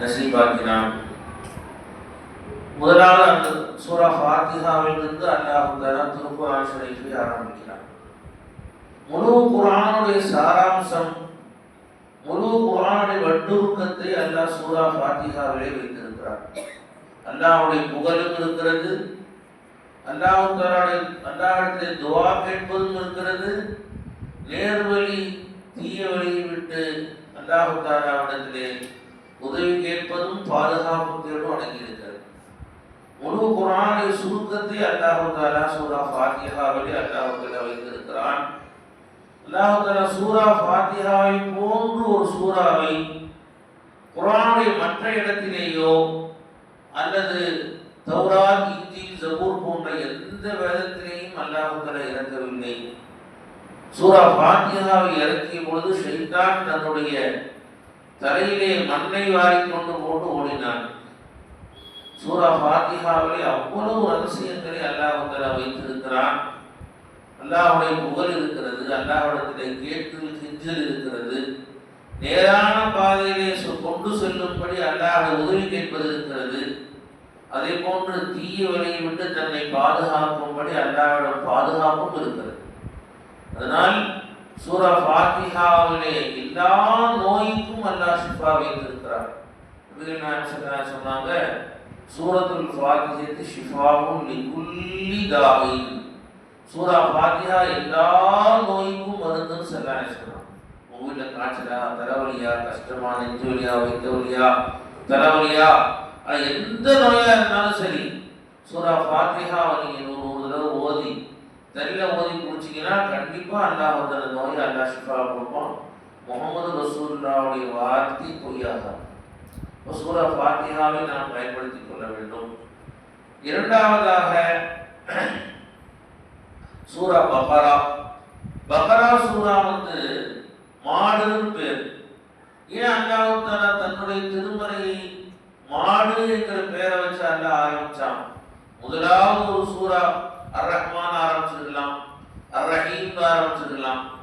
நசீபாக்கினான். முதலாவது அந்த சூரா ஃபாத்திஹாவிலிருந்து அல்லாஹ் தலா திருக்குரான் ஷரீஃபை ஆரம்பிக்கிறான். முழு குரானுடைய சாராம்சம் முழு குரானுடைய வட்டுருக்கத்தை அல்லாஹ் சூரா ஃபாத்திஹாவிலே வைத்திருக்கிறார் அல்லாஹுடைய புகழும் இருக்கிறது அல்லாஹு தலாவுடைய அல்லாஹிடத்தில் துவா கேட்பதும் இருக்கிறது நேர்வழி தீய வழியை விட்டு அல்லாஹு தாலாவிடத்திலே உதவி கேட்பதும் பாதுகாப்பு தேடும் அடங்கியிருக்கிறது முழு குரானுடைய சுருக்கத்தை அல்லாஹு தாலா சூரா ஃபாத்திஹாவிலே அல்லாஹு தாலா வைத்திருக்கிறான். அல்லாஹு தாலா சூரா ஃபாத்திஹாவை போன்று ஒரு சூறாவை குரானுடைய மற்ற இடத்திலேயோ அல்லது தௌராத் இஞ்சில் ஜபூர் போன்ற எந்த வேதத்திலேயும் அல்லாஹு தாலா இறக்கவில்லை சூரா ஃபாத்திஹாவை இறக்கிய பொழுது ஷைத்தான் தன்னுடைய தலையிலே மண்ணை வாரிக் கொண்டு போட்டு ஓடினான். சூரா பாத்திகாவிலே அவ்வளவு ரகசியங்களை அல்லாஹ் தலா வைத்திருக்கிறான். அல்லாஹுடைய புகழ் இருக்கிறது அல்லாஹிடத்திலே கேட்டு கெஞ்சல் இருக்கிறது. நேரான பாதையிலே சொ- கொண்டு செல்லும்படி அல்லாஹ் உதவி கேட்பது இருக்கிறது. அதே போன்று தீய வழியை விட்டு தன்னை பாதுகாக்கும்படி அல்லாவிடம் பாதுகாப்பும் இருக்கிறது. அதனால் சூரா ஃபாத்திஹாவிலே எல்லா நோய்க்கும் அல்லாஹ் சிஃபா வைத்திருக்கிறார் சொன்னாங்க சூரத்துல் ஃபாத்திஹத்து ஷிஃபாவும் லிகுல்லி தாயின் சூரா ஃபாத்தியா எல்லா நோய்க்கும் மருந்துன்னு ஸல்லல்லாஹு சொல்கிறான் உங்கள் வீட்டில் காய்ச்சலா தலைவலியா கஷ்டமா நெஞ்சு வலியா வைத்த வலியா தலைவலியா எந்த நோயாக இருந்தாலும் சரி சூரா ஃபாத்திஹாவை நீங்கள் நூறு நூறு தடவை ஓதி தண்ணியில் ஓதி குடிச்சிங்கன்னா கண்டிப்பாக அல்லாஹ் வந்து அந்த நோயை அல்லாஹ் ஷிஃபா கொடுப்பான். முகமது ரசூல்லாவுடைய வார்த்தை பொய்யாகும். சூரா பாத்தியாவை நாம் பயன்படுத்திக் கொள்ள வேண்டும். இரண்டாவதாக சூரா பஹரா பஹரா சூரா வந்து மாடுன்னு பேர். ஏன் அல்லாஹ் தன்னுடைய திருமறையை மாடு என்கிற பெயரை வச்சு அல்ல ஆரம்பிச்சான்? முதலாவது ஒரு சூரா அர் ரஹ்மான் ஆரம்பிச்சிருக்கலாம். அர் ரஹீம் ஆரம்பிச்சிருக்கலாம்.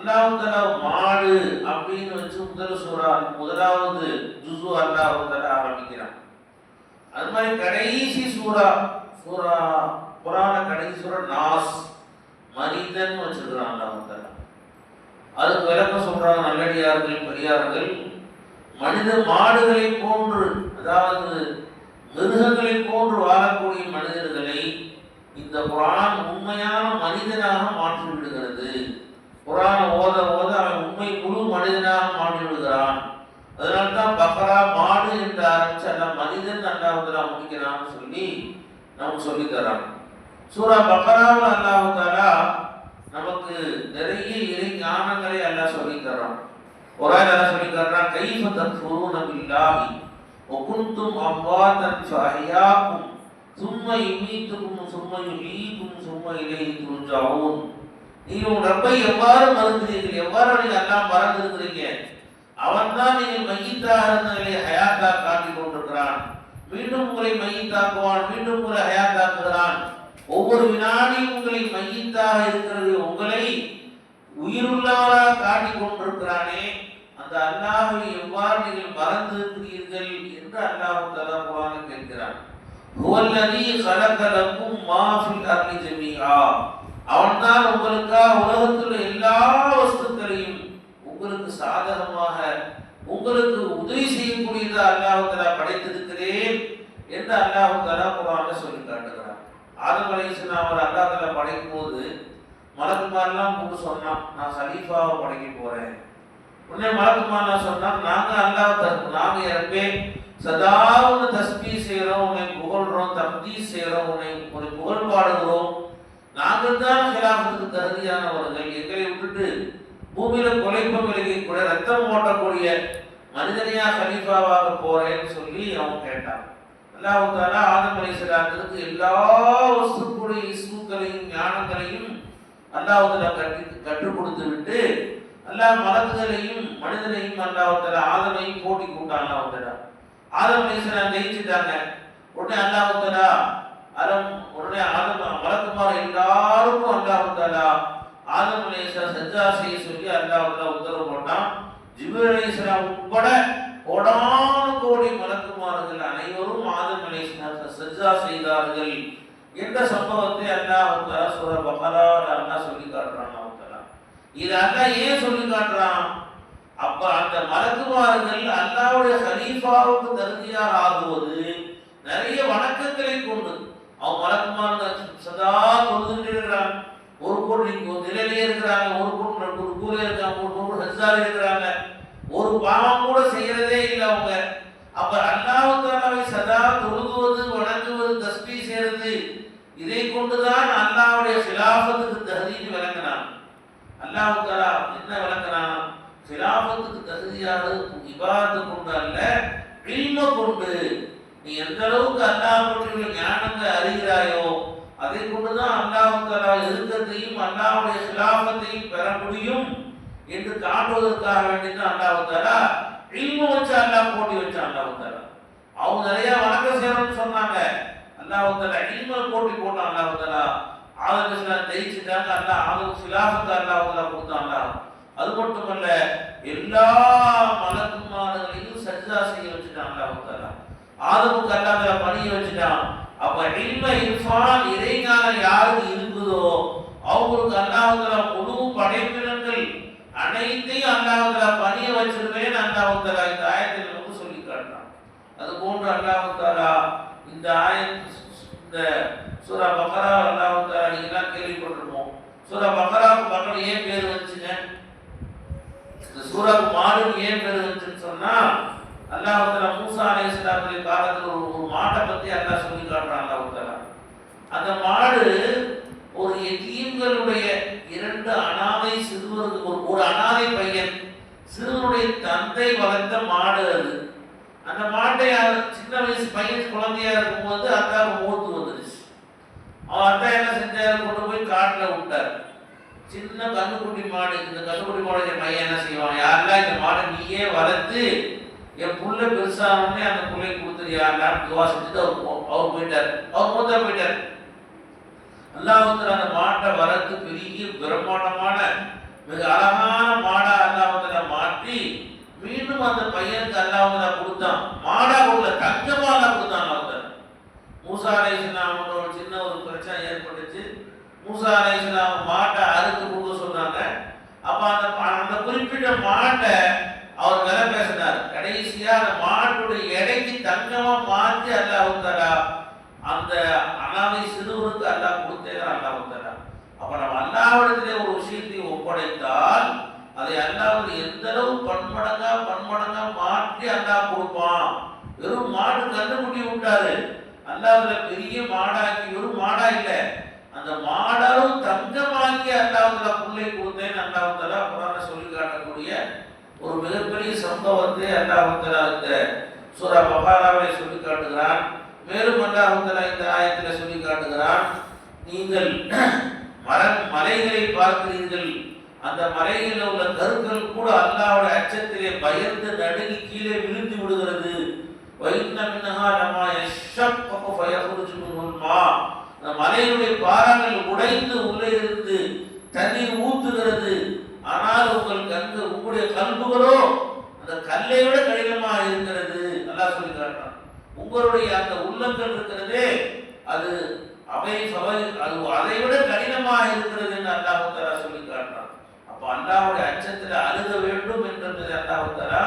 அல்லாஹ் மாடு அப்படின்னு வச்சு முதல் சூறா முதலாவது ஜுசு அல்லாஹ் ஆரம்பிக்கிறான். அது மாதிரி கடைசி சூறா சூறா குரான கடைசி சூறா நாஸ் மனிதன் வச்சிருக்கிறான் அல்லாஹ் அது அதுக்கு விளக்கம் சொல்றாங்க நல்லடியார்கள் பெரியார்கள் மனித மாடுகளை போன்று அதாவது மிருகங்களை போன்று வாழக்கூடிய மனிதர்களை இந்த புராணம் உண்மையான மனிதனாக மாற்றிவிடுகிறது. குரான் ஓத ஓத அவன் உண்மை முழு மனிதனாக மாற்றி விடுகிறான் அதனால தான் பக்ரா மாடு என்று ஆரம்பிச்சு அந்த மனிதன் அல்லாஹுதலா முடிக்கிறான்னு சொல்லி நமக்கு சொல்லி தரான் சூரா பக்ராவில் அல்லாஹுதாலா நமக்கு நிறைய இறை ஞானங்களை அல்லாஹ் சொல்லி தரான் ஒரு ஆள் என்ன சொல்லி தர்றான் கைஃப தக்ஃபுரூன பில்லாஹி وكنتم أمواتا فأحياكم ثم يميتكم ثم يحييكم ثم إليه ترجعون நீங்கள் உங்கள் ரப்பை எவ்வாறு மறந்துறீர்கள் எவ்வாறு நீங்கள் எல்லாம் மறந்துருக்கிறீங்க அவன் தான் நீங்கள் மையத்தாக இருந்த நிலையை ஹயாத்தா காட்டிக் கொண்டிருக்கிறான் மீண்டும் உங்களை மையத்தாக்குவான் மீண்டும் உங்களை ஹயாத்தாக்குகிறான் ஒவ்வொரு வினாடியும் உங்களை மையத்தாக இருக்கிறது உங்களை உயிருள்ளவராக காட்டிக் கொண்டிருக்கிறானே அந்த அல்லாஹை எவ்வாறு நீங்கள் மறந்திருக்கிறீர்கள் என்று அல்லாஹ் தலா குரான கேட்கிறான் ஹுவல்லதி خلق لكم ما في الارض جميعا அவன்தான் உங்களுக்காக உலகத்தில் எல்லா வஸ்துக்களையும் உங்களுக்கு சாதகமாக உங்களுக்கு உதவி செய்யக்கூடியதா அல்லாஹ் தலா படைத்திருக்கிறேன் என்று அல்லாஹ் தலா குரான சொல்லி காட்டுகிறான். ஆதம் அலைஹிஸ்ஸலாம் அவர் அல்லாஹ் தலா படைக்கும் போது மலக்குமாரெல்லாம் கூப்பிட்டு சொன்னான் நான் சலீஃபாவை படைக்க போறேன். உடனே மலக்குமாரெல்லாம் சொன்னான் நாங்க அல்லாஹ் தரு நாங்க இறப்பே சதா உன்னை தஸ்பி செய்கிறோம் உன்னை புகழ்றோம் தப்தி செய்கிறோம் உன்னை ஒரு புகழ் பாடுகிறோம் நாங்கள் தான் ஹிலாஃபத்துக்கு தகுதியானவர்கள். எங்களை விட்டுட்டு பூமியில கொலைப்பம் கூட ரத்தம் ஓட்டக்கூடிய மனிதனையா கலீஃபாவாக போறேன்னு சொல்லி அவன் கேட்டான். அல்லாஹ் தாலா ஆதம் அலைஹிஸ்ஸலாத்துக்கு எல்லா வஸ்துக்களுடைய இஸ்முக்களையும் ஞானங்களையும் அல்லாஹ் தாலா கட்டி கற்றுக் கொடுத்து விட்டு அல்லாஹ் மலக்குகளையும் மனிதனையும் அல்லாஹ் தாலா ஆதமையும் போட்டி கூட்டான் அல்லாஹ் தாலா ஆதம் அலைஹிஸ்ஸலாம் ஜெயிச்சுட்டாங்க. உடனே அல்லாஹ் தாலா அலம் உடனே ஆதம் அலிஸ்லாம் சஜ்ஜா செய்ய சொல்லி அல்லாஹ் உத்தரவு போட்டான். ஜிபுர் அலிஸ்லாம் உட்பட கோடான கோடி மலக்குமார்கள் அனைவரும் ஆதம் அலிஸ்லாம் சஜ்ஜா செய்தார்கள் என்ற சம்பவத்தை அல்லாஹ் சுர பகலாவில் அல்லாஹ் சொல்லி காட்டுறான் இது அண்ணா ஏன் சொல்லி காட்டுறான்? அப்ப அந்த மலக்குமார்கள் அல்லாவுடைய ஹலீஃபாவுக்கு தகுதியாக ஆகுவது நிறைய வணக்கங்களை கொண்டு அவன் மலக்குமார்கள் சதா தொழுதுகிறான் ஒரு பொருள் இங்கே நிலையிலே இருக்கிறாங்க ஒரு பொருள் ஒரு கூலே இருக்காங்க ஒரு பொருள் ஹெசாரி இருக்கிறாங்க. ஒரு பாவம் கூட செய்யறதே இல்லை அவங்க. அப்ப அல்லாவுக்கானவை சதா தொழுகுவது வணங்குவது தஸ்பி செய்யறது இதை கொண்டுதான் அல்லாவுடைய சிலாபத்துக்கு தகுதின்னு விளங்கினான் அல்லாவுக்காரா என்ன விளங்கினான் சிலாபத்துக்கு தகுதியானது இபாதத்தை கொண்டு அல்ல இல்ம கொண்டு. நீ எந்த அளவுக்கு அல்லாஹ் பற்றிய ஞானத்தை அறிகிறாயோ அதை கொண்டுதான் அல்லாஹ் தாலா இருக்கத்தையும் அல்லாவுடைய சிலாபத்தையும் பெற முடியும் என்று காட்டுவதற்காக வேண்டி தான் அல்லாஹ் இல்மு வச்சு அல்லாஹ் போட்டி வச்சு அல்லாஹ் அவங்க நிறைய வணக்கம் செய்யணும்னு சொன்னாங்க. அல்லாஹ் தாலா இல்ம போட்டி போட்டான் அல்லாஹ் தாலா ஆதம் ஜெயிச்சுட்டாங்க. அல்லாஹ் ஆதரவு சிலாபத்தை அல்லாஹ் தாலா கொடுத்தான் அல்லாஹ். அது மட்டுமல்ல எல்லா மலக்குமார்களையும் சஜிதா செய்ய வச்சுட்டான் அல்லாஹ் தாலா ஆதமுக்கு அல்லாஹ் பணிய வச்சுட்டான். அப்ப இல்ம இர்ஃபான் இறைஞானம் யாருக்கு இருக்குதோ அவங்களுக்கு அல்லாஹுல முழு படைப்பினங்கள் அனைத்தையும் அல்லாஹுல பணிய வச்சிருவேன் அல்லாஹ் இந்த ஆயத்தில் நமக்கு சொல்லி காட்டுறான். அது போன்று அல்லாஹுத்தாரா இந்த ஆயத் இந்த சூரா பக்ரா அல்லாஹுத்தாரா தாலா கேள்விப்பட்டிருப்போம். சூரா பக்ராவுக்கு பக்கம் ஏன் பேர் வந்துச்சுங்க. இந்த சூறாவுக்கு மாடுன்னு ஏன் பேர் வந்துச்சுன்னு சொன்னா அல்லாஹ் மூசா அலை இஸ்லாமுடைய காலத்தில் ஒரு மாட்டை பத்தி அல்லாஹ் சொல்லி காட்டுறான் அல்லாஹ் அந்த மாடு ஒரு எத்தீம்களுடைய இரண்டு அனாதை சிறுவருக்கு ஒரு ஒரு அனாதை பையன் சிறுவனுடைய தந்தை வளர்த்த மாடு அது. அந்த மாட்டை சின்ன வயசு பையன் குழந்தையா இருக்கும்போது அக்கா மூத்து வந்துடுச்சு. அவன் அத்தா என்ன செஞ்சார்? கொண்டு போய் காட்டில் விட்டார். சின்ன கண்ணுக்குட்டி மாடு இந்த கண்ணுக்குட்டி மாடு பையன் என்ன செய்வான்? யாரெல்லாம் இந்த மாடை நீயே வளர்த்து என் புள்ள உடனே அந்த புள்ளையை கொடுத்தது யாருன்னா துவா செஞ்சுட்டு அவர் அவர் போயிட்டார். அவர் மூத்தா போயிட்டார். அல்லாஹ் வந்து அந்த மாட்டை வரத்து பெரிய பிரம்மாண்டமான மிக அழகான மாடா அல்லாஹ் வந்து மாற்றி மீண்டும் அந்த பையனுக்கு அல்லாஹ் வந்து கொடுத்தான். மாடா கொடுக்கல தங்கமா அல்லாஹ் கொடுத்தான் அல்லாஹ் மூசா மூசா அலைஹிஸ்ஸலாம் ஒரு சின்ன ஒரு பிரச்சனை ஏற்பட்டுச்சு. மூசா அலைஹிஸ்ஸலாம் மாட்டை அறுத்து கொடுக்க சொன்னாங்க. அப்ப அந்த அந்த குறிப்பிட்ட மாட்டை அவர் விலை பேசினார். கடைசியா அந்த மாட்டுடைய எடைக்கு தங்கமா மாற்றி அல்லா உத்தரா அந்த அனாதை சிறுவனுக்கு அல்லாஹ் கொடுத்தேன் அல்லாஹ் உத்தரா அப்ப நம்ம அல்லாவிடத்திலே ஒரு விஷயத்தை ஒப்படைத்தால் அதை அல்லாஹ் எந்த அளவு பன்மடங்கா பன்மடங்கா மாற்றி அல்லாஹ் கொடுப்பான்? வெறும் மாடு கண்டுபிடி விட்டாரு அல்லாஹ்ல பெரிய மாடாக்கி வெறும் மாடா இல்லை. அந்த மாடலும் தங்கமாக்கி அல்லாஹ்ல புள்ளை கொடுத்தேன் அல்லாஹ் தலா குரான சொல்லி காட்டக்கூடிய ஒரு மிகப்பெரிய சம்பவத்தை அல்லாஹ் தலா இந்த சூரா பகாராவை சொல்லி காட்டுகிறான். மேலும் அல்லாஹ் இந்த ஆயத்தில் சொல்லி காட்டுகிறான். நீங்கள் மர மலைகளை பார்க்கிறீர்கள். அந்த மலைகளில் உள்ள கருக்கள் கூட அல்லாவோட அச்சத்திலே பயந்து நடுங்கி கீழே விழுந்து விடுகிறது. மலையினுடைய பாறாங்கள் உடைந்து உள்ளே இருந்து தண்ணீர் ஊத்துகிறது ஆனால் உங்கள் கண்கள் உங்களுடைய கல்புகளோ அந்த கல்லை விட கடினமா இருக்கிறது அல்லாஹ் சொல்லி காட்டுறான் உங்களுடைய அந்த உள்ளங்கள் இருக்கிறதே அது அவை சவை அது அதை விட கடினமாக இருக்கிறது என்று அல்லாஹுத்தாரா சொல்லி காட்டுறான். அப்ப அல்லாஹுடைய அச்சத்தில் அழுக வேண்டும் என்றது அல்லாஹுத்தாரா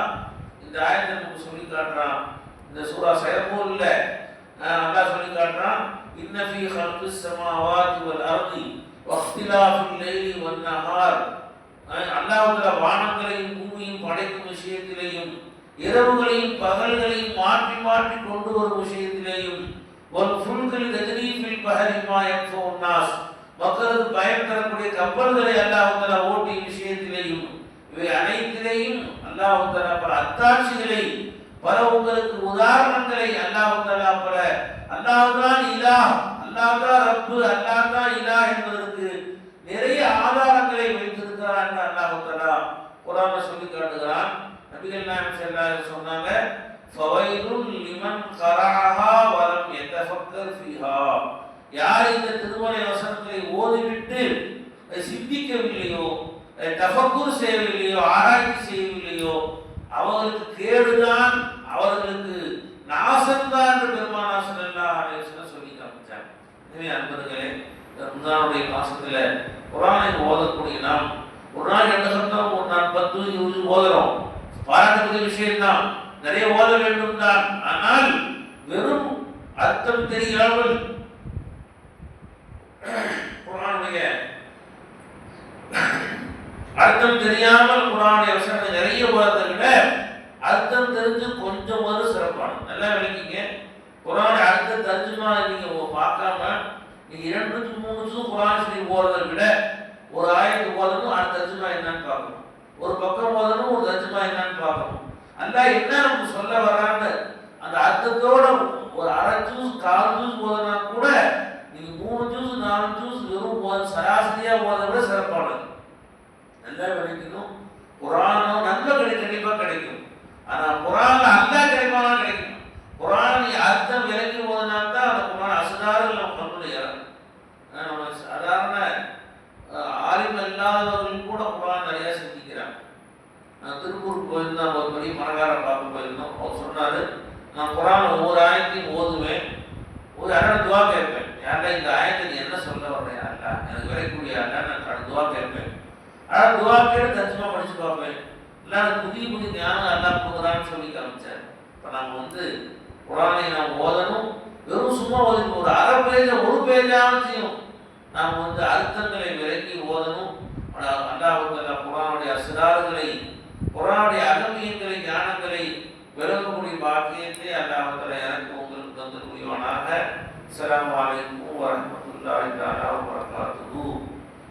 இந்த ஆயத்தை நமக்கு சொல்லி காட்டுறான். இந்த சூரா சயபூர்ல அல்லாஹ் சொல்லி காட்டுறான் இன்ன ஃபீ ஹல்கிஸ் ஸமாவாதி வல் அர்தி வக்திலாஃபில் லைலி வன் நஹார். அல்லாஹ் வானங்களையும் பூமியையும் படைக்கும் விஷயத்திலேயும் இரவுகளையும் பகல்களையும் மாற்றி மாற்றி கொண்டு வரும் விஷயத்திலேயும் ஒரு புல்கள் தஜ்ரீ பகலிமா பஹரி நாஸ் மக்களுக்கு பயன் தரக்கூடிய கப்பல்களை அல்லாஹுத்தலா ஓட்டிய விஷயத்திலேயும் இவை அனைத்திலேயும் அல்லாஹுத்தலா பல அத்தாட்சிகளை பல உங்களுக்கு உதாரணங்களை அல்லாஹுத்தலா பல அல்லாஹுதான் இதா அல்லாஹுதான் ரப்பு அல்லாஹுதான் தான் என்பதற்கு நிறைய ஆதாரங்களை வைத்திருக்கிறார் என்று அல்லாஹ் தஆலா சொல்லி காட்டுகிறான். நபிகள் நாயம் செல்லாரு சொன்னாங்க. ஃபவைருல் லிமன் கராஹா வலம் எத்தஃபக்கர் ஃபிஹா. யார் இந்த திருமலை வசனத்தை ஓதிவிட்டு சிந்திக்கவில்லையோ தஃபக்கூர் செய்யவில்லையோ ஆராய்ச்சி செய்யவில்லையோ அவர்களுக்கு கேடுதான் அவர்களுக்கு நாசம்தான் பெருமானாசன் எல்லாம் சொல்லல்லா ஆலோசனை சொல்லி காமிச்சாங்க. எனவே அன்பர்களே ரம்ஜானுடைய மாசத்துல குரானை ஓதக்கூடிய நாம் ஒரு நாள் என்ன சொன்னோம் ஒரு நாள் பத்து இருபது ஓதுறோம். பாராட்டக்கூடிய விஷயம்தான். நிறைய ஓத வேண்டும் தான். ஆனால் வெறும் அர்த்தம் தெரியாமல் குரானுடைய அர்த்தம் தெரியாமல் குரானுடைய வசனத்தை நிறைய ஓதத்தை விட அர்த்தம் தெரிஞ்சு கொஞ்சம் ஒரு சிறப்பான நல்லா விளக்கிங்க. குரான் அர்த்தம் தெரிஞ்சுமா நீங்க பார்க்காம நீங்க இரண்டு மூணு குரான் சொல்லி ஓதுறதை விட ஒரு ஆயிரத்து ஓதணும் அடுத்த தர்ஜுமா என்னன்னு பார்க்கணும். ஒரு பக்கம் ஓதணும் ஒரு தர்ஜுமா என்னன்னு பார்க்கணும் அல்லாஹ் என்ன நமக்கு சொல்ல வராங்க? அந்த அர்த்தத்தோட ஒரு அரை ஜூஸ் கால் ஜூஸ் ஓதுனா கூட நீங்க மூணு ஜூஸ் நாலு ஜூஸ் வெறும் ஓத சராசரியா ஓத விட சிறப்பானது நல்லா கிடைக்கணும். குரானும் நல்ல கிடை கண்டிப்பா கிடைக்கும். ஆனா குரான்ல அல்லாஹ் கிடைப்பானா கிடைக்கும். குரான் அர்த்தம் விலகி போதுனா தான் அந்த குரான் அசுதாரில் நம்ம நம்மளுடைய நம்ம சாதாரண ஆரியம் இல்லாதவர்கள் கூட குரான் நிறைய சிந்திக்கிறாங்க நான் திருப்பூர் போயிருந்தேன் ஒரு பெரிய மரகார பார்க்க போயிருந்தோம் அவர் சொன்னார். நான் குரான் ஒவ்வொரு ஆயத்தையும் ஓதுவேன். ஒரு அரை துவா கேட்பேன். யாரா இந்த ஆயத்தை நீ என்ன சொல்ல வர்றேன் எனக்கு விரைக்கூடிய யாரா நான் கடை துவா கேட்பேன். ஆனால் துவா கேட்டு தச்சுமா படிச்சு பார்ப்பேன் இல்லை புதிய புதிய ஞானம் எல்லாம் கொடுக்குறான்னு சொல்லி காமிச்சார். இப்போ நாங்கள் வந்து குரானை நாம் ஓதணும். வெறும் சும்மா ஓதி ஒரு அரை பேஜ ஒரு பேஜாலும் செய்யும் நாம் வந்து அர்த்தங்களை விலக்கி ஓதணும். அல்லாஹ் குரானுடைய அசிராறுகளை குரானுடைய அகமியங்களை ஞானங்களை விளங்கக்கூடிய பாக்கியத்தை அல்லாஹத்தில் எனக்கு உங்களுக்கு தந்து சலாம் அலாம் வலைக்கும் வரமத்துல்லாஹி தாலா